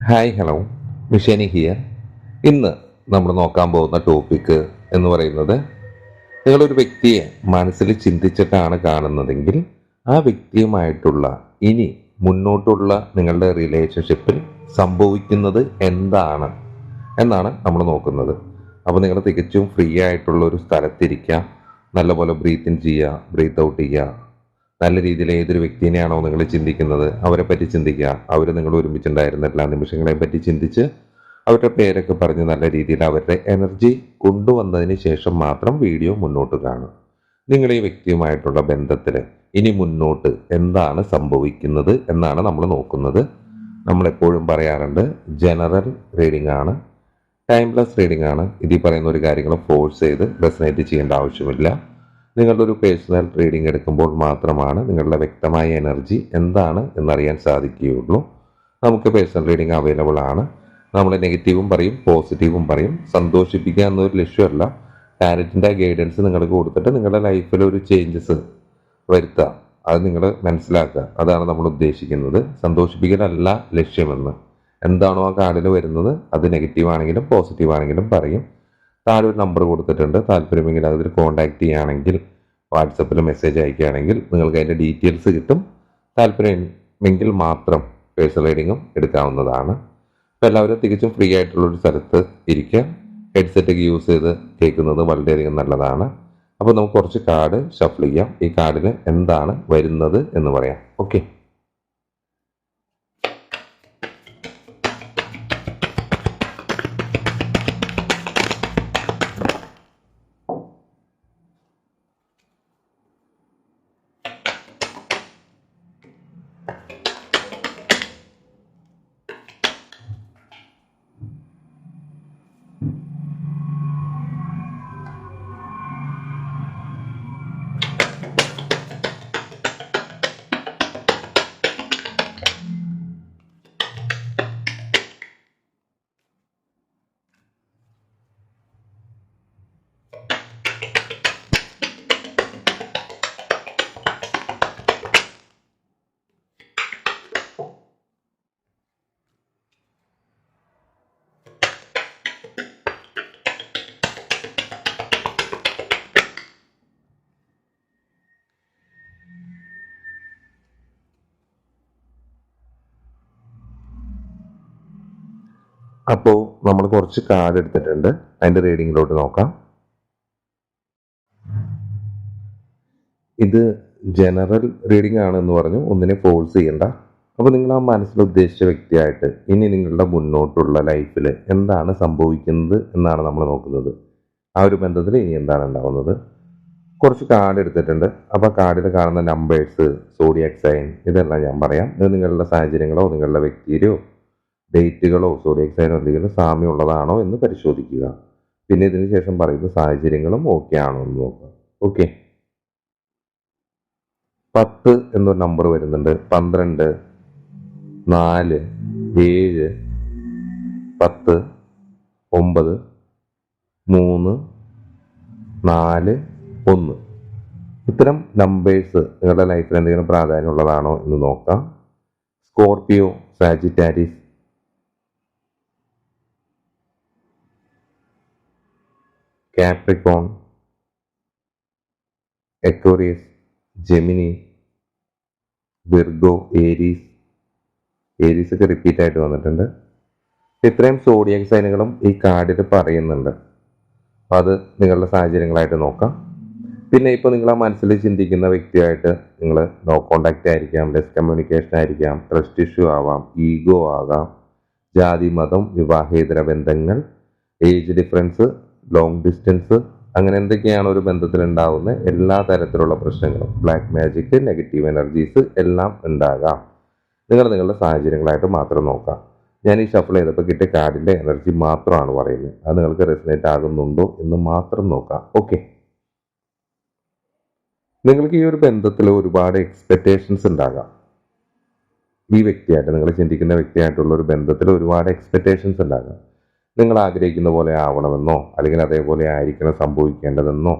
Hi hello മിഷേനി here ഇന്ന് നമ്മൾ നോക്കാൻ പോകുന്ന ടോപ്പിക്ക് എന്ന് പറയുന്നത് നിങ്ങളൊരു വ്യക്തിയെ മനസ്സിൽ ചിന്തിച്ചിട്ടാണ് കാണുന്നതെങ്കിൽ ആ വ്യക്തിയുമായിട്ടുള്ള ഇനി മുന്നോട്ടുള്ള നിങ്ങളുടെ റിലേഷൻഷിപ്പിൽ സംഭവിക്കുന്നത് എന്താണ് എന്നാണ് നമ്മൾ നോക്കുന്നത്. അപ്പോൾ നിങ്ങൾ തികച്ചും ഫ്രീ ആയിട്ടുള്ള ഒരു സ്ഥലത്തിരിക്കുക നല്ലപോലെ ബ്രീത്ത് ചെയ്യുക ബ്രീത്ത് ഔട്ട് ചെയ്യുക. നല്ല രീതിയിൽ ഏതൊരു വ്യക്തിനെയാണോ നിങ്ങൾ ചിന്തിക്കുന്നത് അവരെ പറ്റി ചിന്തിക്കുക. അവർ നിങ്ങൾ ഒരുമിച്ചുണ്ടായിരുന്ന എല്ലാ നിമിഷങ്ങളെയും പറ്റി ചിന്തിച്ച് അവരുടെ പേരൊക്കെ പറഞ്ഞ് നല്ല രീതിയിൽ അവരുടെ എനർജി കൊണ്ടുവന്നതിന് ശേഷം മാത്രം വീഡിയോ മുന്നോട്ട് കാണും നിങ്ങൾ ഈ വ്യക്തിയുമായിട്ടുള്ള ബന്ധത്തിൽ ഇനി മുന്നോട്ട് എന്താണ് സംഭവിക്കുന്നത് എന്നാണ് നമ്മൾ നോക്കുന്നത്. നമ്മളെപ്പോഴും പറയാറുണ്ട് ജനറൽ റീഡിംഗ് ആണ് ടൈംലെസ് റീഡിംഗ് ആണ്. ഇതിൽ പറയുന്ന ഒരു കാര്യങ്ങളും ഫോഴ്സ് ചെയ്ത് റെസനേറ്റ് ചെയ്യേണ്ട ആവശ്യമില്ല. നിങ്ങളുടെ ഒരു പേഴ്സണൽ റീഡിംഗ് എടുക്കുമ്പോൾ മാത്രമാണ് നിങ്ങളുടെ വ്യക്തമായ എനർജി എന്താണ് എന്നറിയാൻ സാധിക്കുകയുള്ളൂ. നമുക്ക് പേഴ്സണൽ റീഡിംഗ് അവൈലബിൾ ആണ്. നമ്മൾ നെഗറ്റീവും പറയും പോസിറ്റീവും പറയും. സന്തോഷിപ്പിക്കുക എന്നൊരു ലക്ഷ്യമല്ല. ടാരറ്റിന്റെ ഗൈഡൻസ് നിങ്ങൾക്ക് കൊടുത്തിട്ട് നിങ്ങളുടെ ലൈഫിൽ ഒരു ചേഞ്ചസ് വരുത്തുക. അത് നിങ്ങൾ മനസ്സിലാക്കുക. അതാണ് നമ്മൾ ഉദ്ദേശിക്കുന്നത്. സന്തോഷിപ്പിക്കലല്ല ലക്ഷ്യമെന്ന്. എന്താണോ ആ കാർഡിൽ വരുന്നത്. അത് നെഗറ്റീവ് ആണെങ്കിലും പോസിറ്റീവ് ആണെങ്കിലും പറയും. താഴെ ഒരു നമ്പർ കൊടുത്തിട്ടുണ്ട്. താല്പര്യമെങ്കിൽ അതിൽ കോൺടാക്ട് ചെയ്യുകയാണെങ്കിൽ വാട്സപ്പിൽ മെസ്സേജ് അയക്കുകയാണെങ്കിൽ നിങ്ങൾക്ക് അതിന്റെ ഡീറ്റെയിൽസ് കിട്ടും. താല്പര്യമെങ്കിൽ മാത്രം പേഴ്സണൽ റീഡിങ്ങും എടുക്കാവുന്നതാണ്. അപ്പോൾ എല്ലാവരും തികച്ചും ഫ്രീ ആയിട്ടുള്ളൊരു സ്ഥലത്ത് ഇരിക്കുക. ഹെഡ്സെറ്റ് ഒക്കെ യൂസ് ചെയ്ത് കേൾക്കുന്നത് വളരെയധികം നല്ലതാണ്. അപ്പോൾ നമുക്ക് കുറച്ച് കാർഡ് ഷഫിൾ ചെയ്യാം. ഈ കാർഡിൽ എന്താണ് വരുന്നത് എന്ന് പറയാം. ഓക്കെ അപ്പോൾ നമ്മൾ കുറച്ച് കാർഡ് എടുത്തിട്ടുണ്ട്. അതിന്റെ റീഡിങ്ങിലോട്ട് നോക്കാം. ഇത് ജനറൽ റീഡിംഗ് ആണെന്ന് പറഞ്ഞു. ഒന്നിനെ ഫോഴ്സ് ചെയ്യണ്ട. അപ്പോൾ നിങ്ങൾ ആ മനസ്സിൽ ഉദ്ദേശിച്ച വ്യക്തിയായിട്ട് ഇനി നിങ്ങളുടെ മുന്നോട്ടുള്ള ലൈഫിൽ എന്താണ് സംഭവിക്കുന്നത് എന്നാണ് നമ്മൾ നോക്കുന്നത്. ആ ഒരു ബന്ധത്തിൽ ഇനി എന്താണ് ഉണ്ടാകുന്നത് കുറച്ച് കാർഡ് എടുത്തിട്ടുണ്ട്. അപ്പോൾ കാർഡിൽ കാണുന്ന നമ്പേഴ്സ് സോഡിയാക് സൈൻ ഇതെല്ലാം ഞാൻ പറയാം. ഇത് നിങ്ങളുടെ സാഹചര്യങ്ങളോ നിങ്ങളുടെ വ്യക്തിയിലോ ഡേറ്റുകളോ സോഡിയക് സൈനോ എന്തെങ്കിലും സാമ്യമുള്ളതാണോ എന്ന് പരിശോധിക്കുക. പിന്നെ ഇതിന് ശേഷം പറയുന്ന സാഹചര്യങ്ങളും ഓക്കെ ആണോ എന്ന് നോക്കുക. ഓക്കെ പത്ത് എന്നൊരു നമ്പർ വരുന്നുണ്ട്. പന്ത്രണ്ട് നാല് ഏഴ് പത്ത് ഒമ്പത് മൂന്ന് നാല് ഒന്ന്. ഇത്തരം നമ്പേഴ്സ് നിങ്ങളുടെ ലൈഫിൽ എന്തെങ്കിലും പ്രാധാന്യമുള്ളതാണോ എന്ന് നോക്കാം. Scorpio Sagittarius Capricorn Aquarius Gemini Virgo Aries Aries ഒക്കെ റിപ്പീറ്റ് ആയിട്ട് വന്നിട്ടുണ്ട്. ഇത്രയും സോഡിയക് സൈനുകളും ഈ കാർഡിൽ പറയുന്നുണ്ട്. അപ്പം അത് നിങ്ങളുടെ സാഹചര്യങ്ങളായിട്ട് നോക്കാം. പിന്നെ ഇപ്പോൾ നിങ്ങൾ ആ മനസ്സിൽ ചിന്തിക്കുന്ന വ്യക്തിയായിട്ട് നിങ്ങൾ നോ കോണ്ടാക്റ്റ് ആയിരിക്കാം ലെസ് കമ്മ്യൂണിക്കേഷൻ ആയിരിക്കാം ട്രസ്റ്റ് ഇഷ്യൂ ആവാം ഈഗോ ആകാം ജാതി മതം വിവാഹേതര ബന്ധങ്ങൾ ഏജ് ഡിഫറൻസ് ലോങ് ഡിസ്റ്റൻസ് അങ്ങനെ എന്തൊക്കെയാണ് ഒരു ബന്ധത്തിൽ ഉണ്ടാകുന്ന എല്ലാ തരത്തിലുള്ള പ്രശ്നങ്ങളും ബ്ലാക്ക് മാജിക് നെഗറ്റീവ് എനർജീസ് എല്ലാം ഉണ്ടാകാം. നിങ്ങൾ നിങ്ങളുടെ സാഹചര്യങ്ങളായിട്ട് മാത്രം നോക്കാം ഞാൻ ഈ ഷഫിൾ ചെയ്തപ്പോൾ കിട്ടിയ കാർഡിന്റെ എനർജി മാത്രമാണ് പറയുന്നത്. അത് നിങ്ങൾക്ക് റെസിനേറ്റ് ആകുന്നുണ്ടോ എന്ന് മാത്രം നോക്കാം ഓക്കെ നിങ്ങൾക്ക് ഈ ഒരു ബന്ധത്തിൽ ഒരുപാട് എക്സ്പെക്റ്റേഷൻസ് ഉണ്ടാകാം. ഈ വ്യക്തിയായിട്ട് നിങ്ങൾ ചിന്തിക്കുന്ന വ്യക്തിയായിട്ടുള്ള ഒരു ബന്ധത്തിൽ ഒരുപാട് എക്സ്പെക്റ്റേഷൻസ് ഉണ്ടാകാം. നിങ്ങൾ ആഗ്രഹിക്കുന്ന പോലെ ആവണമെന്നോ അല്ലെങ്കിൽ അതേപോലെ ആയിരിക്കണം സംഭവിക്കേണ്ടതെന്നോ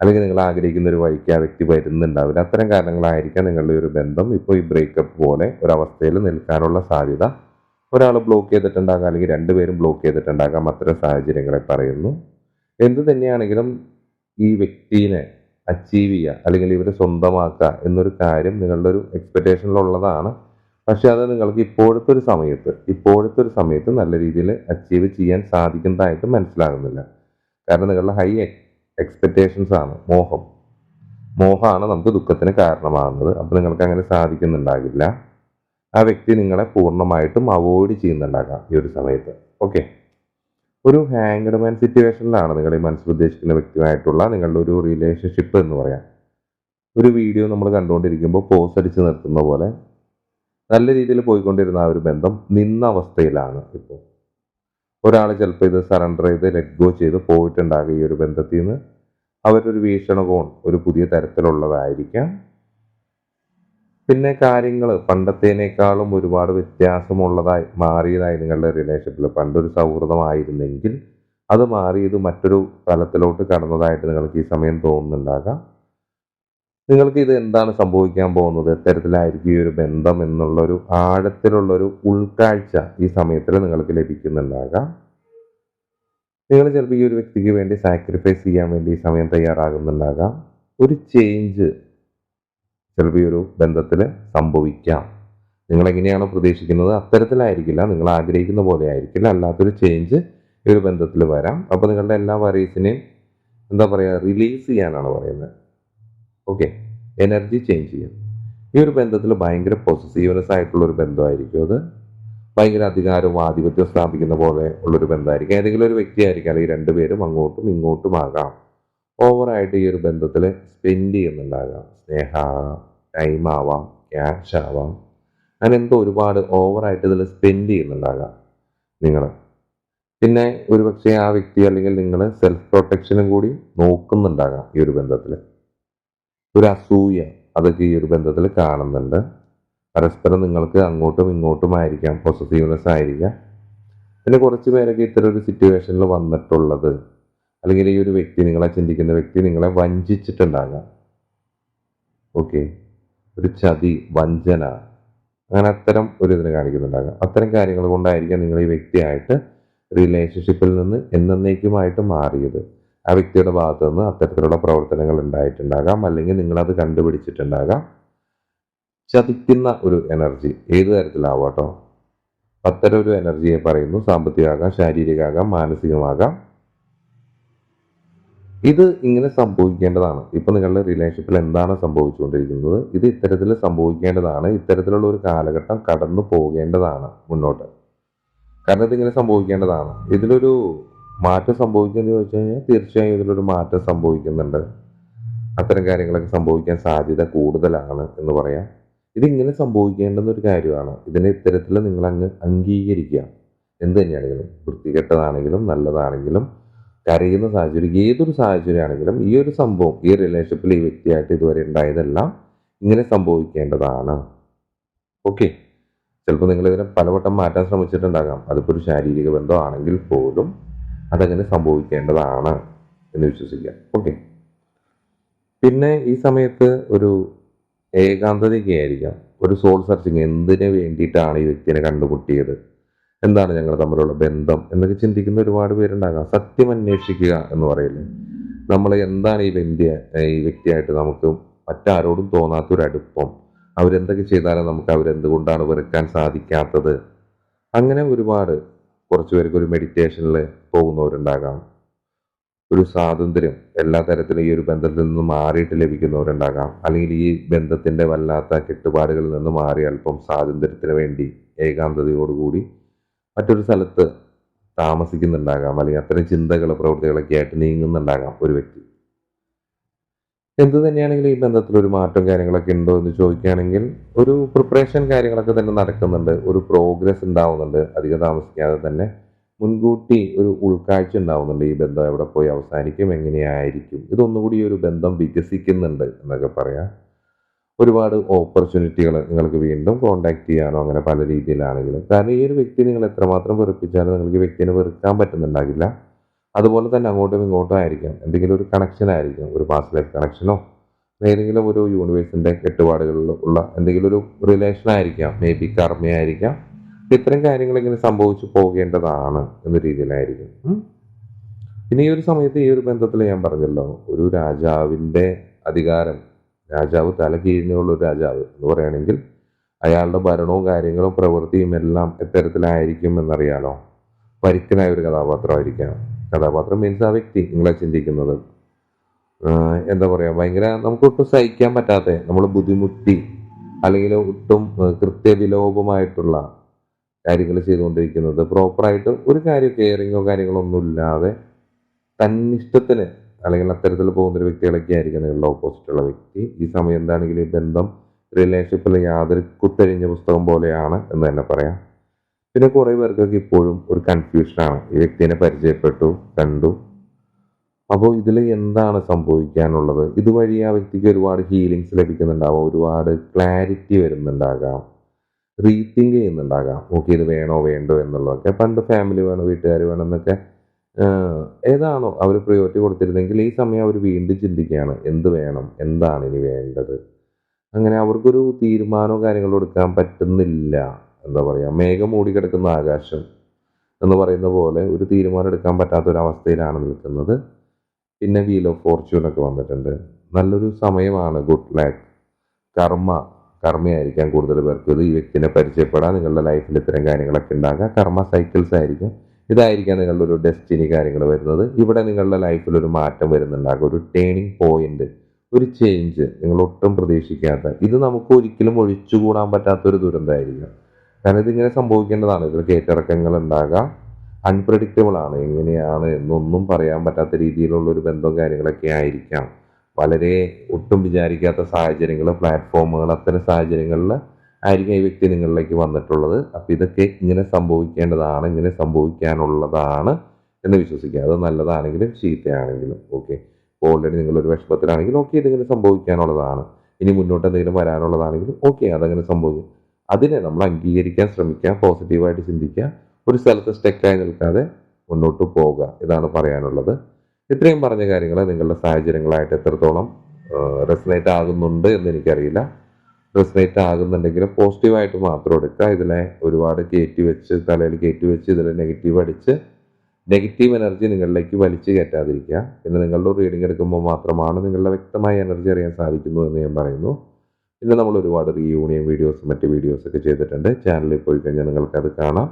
അല്ലെങ്കിൽ നിങ്ങൾ ആഗ്രഹിക്കുന്ന ഒരു വഴിക്ക് ആ വ്യക്തി വരുന്നുണ്ടാവില്ല. അത്തരം കാരണങ്ങളായിരിക്കാം നിങ്ങളുടെ ഒരു ബന്ധം ഇപ്പോൾ ഈ ബ്രേക്കപ്പ് പോലെ ഒരവസ്ഥയിൽ നിൽക്കാനുള്ള സാധ്യത. ഒരാൾ ബ്ലോക്ക് ചെയ്തിട്ടുണ്ടാകാം അല്ലെങ്കിൽ രണ്ടുപേരും ബ്ലോക്ക് ചെയ്തിട്ടുണ്ടാകാം അത്തരം സാഹചര്യങ്ങളെ പറയുന്നു. എന്ത് തന്നെയാണെങ്കിലും ഈ വ്യക്തിനെ അച്ചീവ് ചെയ്യുക അല്ലെങ്കിൽ ഇവരെ സ്വന്തമാക്കുക എന്നൊരു കാര്യം നിങ്ങളുടെ ഒരു എക്സ്പെക്റ്റേഷനിലുള്ളതാണ് പക്ഷെ അത് നിങ്ങൾക്ക് ഇപ്പോഴത്തെ ഒരു സമയത്ത് ഇപ്പോഴത്തെ ഒരു സമയത്ത് നല്ല രീതിയിൽ അച്ചീവ് ചെയ്യാൻ സാധിക്കുന്നതായിട്ട് മനസ്സിലാകുന്നില്ല. കാരണം നിങ്ങളുടെ ഹൈ എക്സ്പെക്റ്റേഷൻസ് ആണ് മോഹം. മോഹമാണ് നമുക്ക് ദുഃഖത്തിന് കാരണമാകുന്നത്. അപ്പോൾ നിങ്ങൾക്ക് അങ്ങനെ സാധിക്കുന്നുണ്ടാകില്ല. ആ വ്യക്തി നിങ്ങളെ പൂർണമായിട്ടും അവോയ്ഡ് ചെയ്യുന്നുണ്ടാകാം ഈ ഒരു സമയത്ത്. ഓക്കെ ഒരു ഹാങ്ഡ് മാൻ സിറ്റുവേഷനിലാണ് നിങ്ങൾ ഈ മനസ്സിൽ ഉദ്ദേശിക്കുന്ന വ്യക്തിയുമായിട്ടുള്ള നിങ്ങളുടെ ഒരു റിലേഷൻഷിപ്പ് എന്ന് പറയാം. ഒരു വീഡിയോ നമ്മൾ കണ്ടുകൊണ്ടിരിക്കുമ്പോൾ പോസ് അടിച്ച് നിർത്തുന്ന പോലെ നല്ല രീതിയിൽ പോയിക്കൊണ്ടിരുന്ന ആ ഒരു ബന്ധം നിന്ന അവസ്ഥയിലാണ് ഇപ്പോൾ ഒരാൾ ചിലപ്പോൾ ഇത് സറണ്ടർ ചെയ്ത് ലെറ്റ് ഗോ ചെയ്ത് പോയിട്ടുണ്ടാകും ഈ ഒരു ബന്ധത്തിൽ നിന്ന് അവരൊരു വീക്ഷണകോൺ ഒരു പുതിയ തരത്തിലുള്ളതായിരിക്കാം. പിന്നെ കാര്യങ്ങൾ പണ്ടത്തേനേക്കാളും ഒരുപാട് വ്യത്യാസമുള്ളതായി മാറിയതായി നിങ്ങളുടെ റിലേഷൻഷിപ്പിൽ പണ്ടൊരു സൗഹൃദമായിരുന്നെങ്കിൽ അത് മാറിയത് മറ്റൊരു തലത്തിലോട്ട് കടന്നതായിട്ട് നിങ്ങൾക്ക് ഈ സമയം തോന്നുന്നുണ്ടാകാം. നിങ്ങൾക്ക് ഇത് എന്താണ് സംഭവിക്കാൻ പോകുന്നത്? എത്തരത്തിലായിരിക്കും ഈ ഒരു ബന്ധം എന്നുള്ളൊരു ആഴത്തിലുള്ളൊരു ഉൾക്കാഴ്ച ഈ സമയത്തിൽ നിങ്ങൾക്ക് ലഭിക്കുന്നുണ്ടാകാം. നിങ്ങൾ ചിലപ്പോൾ ഈ ഒരു വ്യക്തിക്ക് വേണ്ടി സാക്രിഫൈസ് ചെയ്യാൻ വേണ്ടി ഈ സമയം തയ്യാറാകുന്നുണ്ടാകാം. ഒരു ചേഞ്ച് ചിലപ്പോൾ ഈ ഒരു ബന്ധത്തിൽ സംഭവിക്കാം. നിങ്ങൾ എങ്ങനെയാണോ പ്രതീക്ഷിക്കുന്നത് അത്തരത്തിലായിരിക്കില്ല. നിങ്ങൾ ആഗ്രഹിക്കുന്ന പോലെ ആയിരിക്കില്ല. അല്ലാത്തൊരു ചേഞ്ച് ഈ ഒരു ബന്ധത്തിൽ വരാം. അപ്പോൾ നിങ്ങളുടെ എല്ലാ വറീസിനെയും എന്താ പറയുക റിലീസ് ചെയ്യാനാണ് പറയുന്നത്. ഓക്കെ എനർജി ചേഞ്ച് ചെയ്യും ഈ ഒരു ബന്ധത്തിൽ ഭയങ്കര പൊസസീവ്നെസ് ആയിട്ടുള്ള ഒരു ബന്ധമായിരിക്കും അത്. ഭയങ്കര അധികാരവും ആധിപത്യം സ്ഥാപിക്കുന്ന പോലെ ഉള്ളൊരു ബന്ധമായിരിക്കും. ഏതെങ്കിലും ഒരു വ്യക്തിയായിരിക്കും അല്ലെങ്കിൽ രണ്ടുപേരും അങ്ങോട്ടും ഇങ്ങോട്ടും ആകാം. ഓവറായിട്ട് ഈ ഒരു ബന്ധത്തിൽ സ്പെൻഡ് ചെയ്യുന്നുണ്ടാകാം. സ്നേഹ ടൈം ആവാം ക്യാഷ് ആവാം. അങ്ങനെ എന്തോ ഒരുപാട് ഓവറായിട്ട് ഇതിൽ സ്പെൻഡ് ചെയ്യുന്നുണ്ടാകാം നിങ്ങൾ പിന്നെ ഒരുപക്ഷെ ആ വ്യക്തി അല്ലെങ്കിൽ നിങ്ങൾ സെൽഫ് പ്രൊട്ടക്ഷനും കൂടി നോക്കുന്നുണ്ടാകാം ഈ ഒരു ബന്ധത്തിൽ ഒരു അസൂയ അതൊക്കെ ഈ ഒരു ബന്ധത്തിൽ കാണുന്നുണ്ട്. പരസ്പരം നിങ്ങൾക്ക് അങ്ങോട്ടും ഇങ്ങോട്ടും ആയിരിക്കാം പോസിറ്റീവ്നെസ് ആയിരിക്കാം. പിന്നെ കുറച്ച് പേരൊക്കെ ഇത്തരം ഒരു സിറ്റുവേഷനിൽ വന്നിട്ടുള്ളത്. അല്ലെങ്കിൽ ഈ ഒരു വ്യക്തി നിങ്ങളെ ചിന്തിക്കുന്ന വ്യക്തി നിങ്ങളെ വഞ്ചിച്ചിട്ടുണ്ടാകാം. ഓക്കെ ഒരു ചതി വഞ്ചന അങ്ങനെ അത്തരം ഒരു ഇതിനെ കാണിക്കുന്നുണ്ടാകാം. അത്തരം കാര്യങ്ങൾ കൊണ്ടായിരിക്കാം നിങ്ങൾ ഈ വ്യക്തിയായിട്ട് റിലേഷൻഷിപ്പിൽ നിന്ന് എന്നേക്കുമായിട്ട് മാറിയത്. ആ വ്യക്തിയുടെ ഭാഗത്തു നിന്ന് അത്തരത്തിലുള്ള പ്രവർത്തനങ്ങൾ ഉണ്ടായിട്ടുണ്ടാകാം. അല്ലെങ്കിൽ നിങ്ങളത് കണ്ടുപിടിച്ചിട്ടുണ്ടാകാം. ചതിക്കുന്ന ഒരു എനർജി ഏത് തരത്തിലാവാട്ടോ അത്തരം ഒരു എനർജിയെ പറയുന്നു. സാമ്പത്തികമാകാം ശാരീരികമാകാം മാനസികമാകാം. ഇത് ഇങ്ങനെ സംഭവിക്കേണ്ടതാണ്. ഇപ്പൊ നിങ്ങളുടെ റിലേഷൻഷിപ്പിൽ എന്താണ് സംഭവിച്ചുകൊണ്ടിരിക്കുന്നത്? ഇത് ഇത്തരത്തിൽ സംഭവിക്കേണ്ടതാണ്. ഇത്തരത്തിലുള്ള ഒരു കാലഘട്ടം കടന്നു പോകേണ്ടതാണ് മുന്നോട്ട്. കാരണം ഇതിങ്ങനെ സംഭവിക്കേണ്ടതാണ്. ഇതിലൊരു മാറ്റം സംഭവിക്കുമെന്ന് ചോദിച്ചു കഴിഞ്ഞാൽ തീർച്ചയായും ഇതിലൊരു മാറ്റം സംഭവിക്കുന്നുണ്ട്. അത്തരം കാര്യങ്ങളൊക്കെ സംഭവിക്കാൻ സാധ്യത കൂടുതലാണ് എന്ന് പറയാം. ഇതിങ്ങനെ സംഭവിക്കേണ്ടുന്ന ഒരു കാര്യമാണ്. ഇതിനെ ഇത്തരത്തിൽ നിങ്ങൾ അങ്ങ് അംഗീകരിക്കുക. എന്ത് തന്നെയാണെങ്കിലും വൃത്തികെട്ടതാണെങ്കിലും നല്ലതാണെങ്കിലും കരയുന്ന സാഹചര്യം ഏതൊരു സാഹചര്യമാണെങ്കിലും ഈ ഒരു സംഭവം ഈ റിലേഷൻഷിപ്പിൽ ഈ വ്യക്തിയായിട്ട് ഇതുവരെ ഉണ്ടായതെല്ലാം ഇങ്ങനെ സംഭവിക്കേണ്ടതാണ്. ഓക്കെ. ചിലപ്പോൾ നിങ്ങൾ ഇതിനെ പലവട്ടം മാറ്റാൻ ശ്രമിച്ചിട്ടുണ്ടാകാം. അതിപ്പോൾ ഒരു ശാരീരിക ബന്ധമാണെങ്കിൽ പോലും അതങ്ങനെ സംഭവിക്കേണ്ടതാണ് എന്ന് വിശ്വസിക്കുക ഓക്കെ പിന്നെ ഈ സമയത്ത് ഒരു ഏകാന്തതയ്ക്കായിരിക്കാം. ഒരു സോൾ സെർച്ചിങ് എന്തിനു വേണ്ടിയിട്ടാണ് ഈ വ്യക്തിനെ കണ്ടുമുട്ടിയത്? എന്താണ് ഞങ്ങൾ തമ്മിലുള്ള ബന്ധം? എന്നൊക്കെ ചിന്തിക്കുന്ന ഒരുപാട് പേരുണ്ടാകാം. സത്യം അന്വേഷിക്കുക എന്ന് പറയില്ലേ നമ്മൾ എന്താണ് ഈ വ്യക്തി ഈ വ്യക്തിയായിട്ട് നമുക്ക് മറ്റാരോടും തോന്നാത്തൊരടുപ്പം അവരെന്തൊക്കെ ചെയ്താലും നമുക്ക് അവരെന്തുകൊണ്ടാണ് വെറുക്കാൻ സാധിക്കാത്തത്? അങ്ങനെ ഒരുപാട് കുറച്ച് പേർക്ക് ഒരു മെഡിറ്റേഷനിൽ പോകുന്നവരുണ്ടാകാം. ഒരു സ്വാതന്ത്ര്യം എല്ലാ തരത്തിലും ഈ ഒരു ബന്ധത്തിൽ നിന്ന് മാറിയിട്ട് ലഭിക്കുന്നവരുണ്ടാകാം. അല്ലെങ്കിൽ ഈ ബന്ധത്തിന്റെ വല്ലാത്ത കെട്ടുപാടുകളിൽ നിന്ന് മാറി അല്പം സ്വാതന്ത്ര്യത്തിന് വേണ്ടി ഏകാന്തതയോടുകൂടി മറ്റൊരു സ്ഥലത്ത് താമസിക്കുന്നുണ്ടാകാം. അല്ലെങ്കിൽ അത്തരം ചിന്തകൾ പ്രവൃത്തികളൊക്കെ ആയിട്ട് നീങ്ങുന്നുണ്ടാകാം ഒരു വ്യക്തി. എന്ത് തന്നെയാണെങ്കിലും ഈ ബന്ധത്തിൽ ഒരു മാറ്റം കാര്യങ്ങളൊക്കെ ഉണ്ടോ എന്ന് ചോദിക്കുകയാണെങ്കിൽ ഒരു പ്രിപ്പറേഷൻ കാര്യങ്ങളൊക്കെ തന്നെ നടക്കുന്നുണ്ട്. ഒരു പ്രോഗ്രസ് ഉണ്ടാവുന്നുണ്ട്. അധികം താമസിക്കാതെ തന്നെ. മുൻകൂട്ടി ഒരു ഉൾക്കാഴ്ച ഉണ്ടാവുന്നുണ്ട്. ഈ ബന്ധം എവിടെ പോയി അവസാനിക്കും എങ്ങനെയായിരിക്കും? ഇതൊന്നുകൂടി ഒരു ബന്ധം വികസിക്കുന്നുണ്ട് എന്നൊക്കെ പറയാം. ഒരുപാട് ഓപ്പർച്യൂണിറ്റികൾ നിങ്ങൾക്ക് വീണ്ടും കോണ്ടാക്ട് ചെയ്യാനോ അങ്ങനെ പല രീതിയിലാണെങ്കിലും. കാരണം ഈ ഒരു വ്യക്തി നിങ്ങൾ എത്രമാത്രം വെറുപ്പിച്ചാലും നിങ്ങൾക്ക് വ്യക്തിനെ വെറുക്കാൻ പറ്റുന്നുണ്ടാകില്ല. അതുപോലെ തന്നെ അങ്ങോട്ടും ഇങ്ങോട്ടും ആയിരിക്കാം. എന്തെങ്കിലും ഒരു കണക്ഷൻ ആയിരിക്കും. ഒരു പാസ്റ്റ് ലൈഫ് കണക്ഷനോ ഏതെങ്കിലും ഒരു യൂണിവേഴ്സിന്റെ കെട്ടുപാടുകളിൽ ഉള്ള എന്തെങ്കിലും ഒരു റിലേഷൻ ആയിരിക്കാം. മേ ബി കർമ്മയായിരിക്കാം. ഇത്തരം കാര്യങ്ങൾ ഇങ്ങനെ സംഭവിച്ചു പോകേണ്ടതാണ് എന്ന രീതിയിലായിരിക്കും. പിന്നെ ഈ ഒരു സമയത്ത് ഈ ഒരു ബന്ധത്തിൽ ഞാൻ പറഞ്ഞല്ലോ ഒരു രാജാവിന്റെ അധികാരം രാജാവ് തല കീഴിനുള്ള ഒരു രാജാവ് എന്ന് പറയുകയാണെങ്കിൽ അയാളുടെ ഭരണവും കാര്യങ്ങളും പ്രവൃത്തിയും എല്ലാം എത്തരത്തിലായിരിക്കും എന്നറിയാലോ. പരിക്കനായ ഒരു കഥാപാത്രമായിരിക്കാം. കഥാപാത്രം മീൻസ് ആ വ്യക്തി നിങ്ങളെ ചിന്തിക്കുന്നത്. എന്താ പറയുക ഭയങ്കര നമുക്ക് ഒട്ടും സഹിക്കാൻ പറ്റാത്ത നമ്മൾ ബുദ്ധിമുട്ടി അല്ലെങ്കിൽ ഒട്ടും കൃത്യവിലോപമായിട്ടുള്ള കാര്യങ്ങൾ ചെയ്തുകൊണ്ടിരിക്കുന്നത്. പ്രോപ്പറായിട്ട് ഒരു കാര്യം കെയറിങ്ങോ കാര്യങ്ങളോ ഒന്നും ഇല്ലാതെ തന്നിഷ്ടത്തിന് അല്ലെങ്കിൽ അത്തരത്തിൽ പോകുന്ന ഒരു വ്യക്തികളൊക്കെ ആയിരിക്കും നിങ്ങളുടെ ഓപ്പോസിറ്റുള്ള വ്യക്തി. ഈ സമയം എന്താണെങ്കിലും ഈ ബന്ധം റിലേഷൻഷിപ്പിൽ യാതൊരു കുത്തഴിഞ്ഞ പുസ്തകം പോലെയാണ് എന്ന് തന്നെ പറയാം. പിന്നെ കുറേ പേർക്കൊക്കെ ഇപ്പോഴും ഒരു കൺഫ്യൂഷനാണ് ഈ വ്യക്തിനെ പരിചയപ്പെട്ടു കണ്ടു. അപ്പോൾ ഇതിൽ എന്താണ് സംഭവിക്കാനുള്ളത്? ഇതുവഴി ആ വ്യക്തിക്ക് ഒരുപാട് ഹീലിങ്സ് ലഭിക്കുന്നുണ്ടാവാം ഒരുപാട് ക്ലാരിറ്റി വരുന്നുണ്ടാകാം. റീതിങ്ക് ചെയ്യുന്നുണ്ടാകാം. ഓക്കെ ഇത് വേണോ വേണ്ടോ എന്നുള്ളതൊക്കെ. പണ്ട് ഫാമിലി വേണോ വീട്ടുകാർ വേണം എന്നൊക്കെ ഏതാണോ അവർ പ്രയോറിറ്റി കൊടുത്തിരുന്നെങ്കിൽ ഈ സമയം അവർ വീണ്ടും ചിന്തിക്കുകയാണ്. എന്ത് വേണം? എന്താണ് ഇനി വേണ്ടത്? അങ്ങനെ അവർക്കൊരു തീരുമാനമോ കാര്യങ്ങളോ എടുക്കാൻ പറ്റുന്നില്ല. എന്താ പറയുക മേഘം മൂടിക്കിടക്കുന്ന ആകാശം എന്ന് പറയുന്ന പോലെ ഒരു തീരുമാനം എടുക്കാൻ പറ്റാത്ത ഒരു അവസ്ഥയിലാണ് നിൽക്കുന്നത്. പിന്നെ വീൽ ഓഫ് ഫോർച്യൂൺ ഒക്കെ വന്നിട്ടുണ്ട്. നല്ലൊരു സമയമാണ്. ഗുഡ് ലാക്ക് കർമ്മ. കർമ്മയായിരിക്കാം കൂടുതൽ പേർക്കും. ഇത് ഈ വ്യക്തിനെ പരിചയപ്പെടാൻ നിങ്ങളുടെ ലൈഫിൽ ഇത്തരം കാര്യങ്ങളൊക്കെ ഉണ്ടാകാം. കർമ്മ സൈക്കിൾസ് ആയിരിക്കും. ഇതായിരിക്കാം നിങ്ങളുടെ ഒരു ഡെസ്റ്റിനി കാര്യങ്ങൾ വരുന്നത്. ഇവിടെ നിങ്ങളുടെ ലൈഫിൽ ഒരു മാറ്റം വരുന്നുണ്ടാകും. ഒരു ടേണിംഗ് പോയിന്റ് ഒരു ചേഞ്ച് നിങ്ങൾ ഒട്ടും പ്രതീക്ഷിക്കാത്ത. ഇത് നമുക്ക് ഒരിക്കലും ഒഴിച്ചുകൂടാൻ പറ്റാത്ത ഒരു ദുരന്തമായിരിക്കും. കാരണം ഇതിങ്ങനെ സംഭവിക്കേണ്ടതാണ്. ഇതിൽ കയറ്റിറക്കങ്ങൾ ഉണ്ടാകാം. അൺപ്രഡിക്റ്റബിൾ ആണ്. എങ്ങനെയാണ് എന്നൊന്നും പറയാൻ പറ്റാത്ത രീതിയിലുള്ള ഒരു ബന്ധവും കാര്യങ്ങളൊക്കെ ആയിരിക്കാം. വളരെ ഒട്ടും വിചാരിക്കാത്ത സാഹചര്യങ്ങൾ പ്ലാറ്റ്ഫോമുകൾ അത്തരം സാഹചര്യങ്ങളിൽ ആയിരിക്കും ഈ വ്യക്തി നിങ്ങളിലേക്ക് വന്നിട്ടുള്ളത്. അപ്പം ഇതൊക്കെ ഇങ്ങനെ സംഭവിക്കേണ്ടതാണ് ഇങ്ങനെ സംഭവിക്കാനുള്ളതാണ് എന്ന് വിശ്വസിക്കുക. അത് നല്ലതാണെങ്കിലും ചീത്തയാണെങ്കിലും ഓക്കെ. ഓൾറെഡി നിങ്ങളൊരു വിഷമത്തിലാണെങ്കിൽ ഓക്കെ ഇതിങ്ങനെ സംഭവിക്കാനുള്ളതാണ്. ഇനി മുന്നോട്ട് എന്തെങ്കിലും വരാനുള്ളതാണെങ്കിലും ഓക്കെ അതങ്ങനെ സംഭവിക്കും. അതിനെ നമ്മൾ അംഗീകരിക്കാൻ ശ്രമിക്കുക പോസിറ്റീവായിട്ട് ചിന്തിക്കുക ഒരു സ്ഥലത്ത് സ്റ്റെക്കായി നിൽക്കാതെ മുന്നോട്ട് പോവുക ഇതാണ് പറയാനുള്ളത്. ഇത്രയും പറഞ്ഞ കാര്യങ്ങൾ നിങ്ങളുടെ സാഹചര്യങ്ങളായിട്ട് എത്രത്തോളം റെസനേറ്റ് ആകുന്നുണ്ട് എന്ന് എനിക്കറിയില്ല റെസനേറ്റ് ആകുന്നുണ്ടെങ്കിൽ പോസിറ്റീവായിട്ട് മാത്രം എടുക്കുക. ഇതിനെ ഒരുപാട് കയറ്റി വെച്ച് തലയിൽ കയറ്റി വെച്ച് ഇതിൽ നെഗറ്റീവ് അടിച്ച് നെഗറ്റീവ് എനർജി നിങ്ങളിലേക്ക് വലിച്ചു കയറ്റാതിരിക്കുക. പിന്നെ നിങ്ങളുടെ റീഡിംഗ് എടുക്കുമ്പോൾ മാത്രമാണ് നിങ്ങളുടെ വ്യക്തമായ എനർജി അറിയാൻ സാധിക്കുന്നു എന്ന് ഞാൻ പറയുന്നു. പിന്നെ നമ്മൾ ഒരുപാട് റീയൂണിയൻ വീഡിയോസും മറ്റ് വീഡിയോസൊക്കെ ചെയ്തിട്ടുണ്ട്. ചാനലിൽ പോയി കഴിഞ്ഞാൽ നിങ്ങൾക്കത് കാണാം.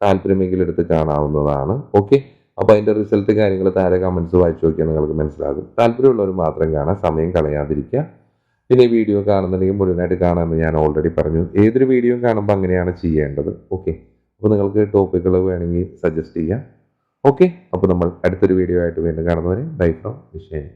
താല്പര്യമെങ്കിൽ എടുത്ത് കാണാവുന്നതാണ്. ഓക്കെ അപ്പോൾ അതിന്റെ റിസൾട്ട് കാര്യങ്ങൾ താഴെ കമൻസ് വായിച്ചു നോക്കിയാൽ നിങ്ങൾക്ക് മനസ്സിലാകും. താല്പര്യമുള്ളവർ മാത്രം കാണാൻ സമയം കളയാതിരിക്കുക. പിന്നെ വീഡിയോ കാണുന്നുണ്ടെങ്കിൽ മുഴുവനായിട്ട് കാണാമെന്ന് ഞാൻ ഓൾറെഡി പറഞ്ഞു. ഏതൊരു വീഡിയോയും കാണുമ്പോൾ അങ്ങനെയാണ് ചെയ്യേണ്ടത്. ഓക്കെ അപ്പോൾ നിങ്ങൾക്ക് ടോപ്പിക്കുകൾ വേണമെങ്കിൽ സജസ്റ്റ് ചെയ്യാം. ഓക്കെ അപ്പോൾ നമ്മൾ അടുത്തൊരു വീഡിയോ ആയിട്ട് വീണ്ടും കാണുന്നവരെ ബൈ ഫ്രം വിഷയം